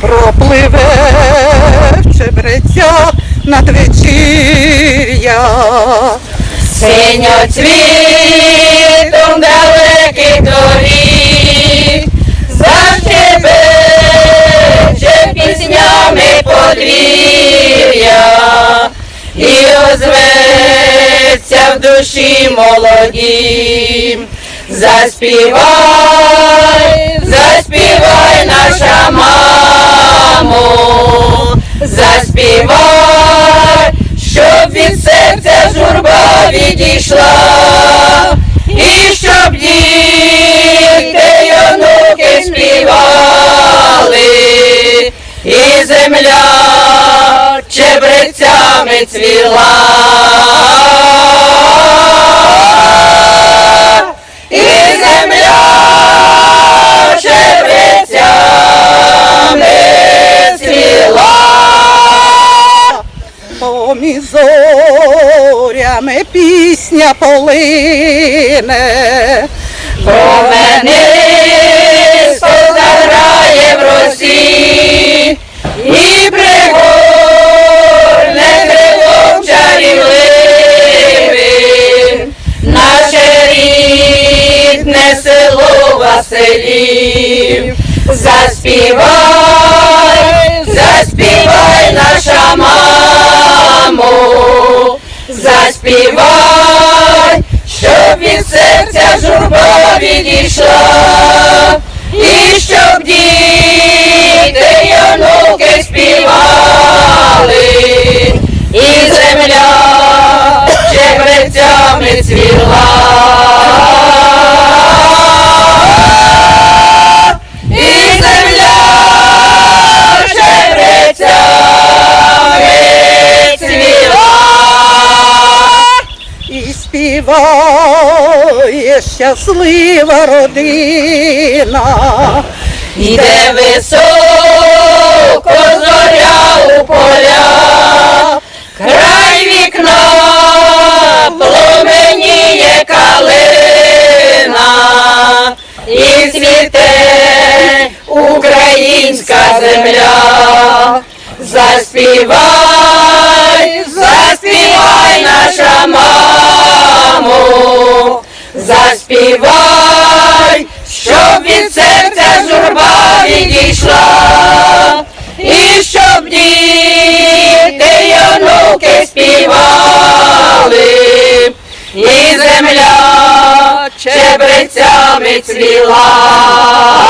пропливе в чебреця надвечір'я. Синьоцвітом далеких доріг, за Защебече піснями подвір'я, І озветься в душі молодім. Заспівай, заспівай наша заспівай, щоб від серця журба відійшла, і щоб діти й онуки співали, і земля чебрецями цвіла. Зорями пісня полине. Помени заграє в росі і пригорне крилом чарівливим наше рідне село Василів. Заспівай, заспівай наша мамо, заспівай, щоб від серця журба відійшла, і щоб діти й онуки співали, і земля чебрецями цвіла. Співає щаслива родина. Іде високо зоря у поля, край вікна пломеніє калина, і цвіте українська земля. Заспівай, заспівай наша мамо, заспівай, щоб від серця журба відійшла, і щоб діти й онуки співали, і земля чебрецями цвіла.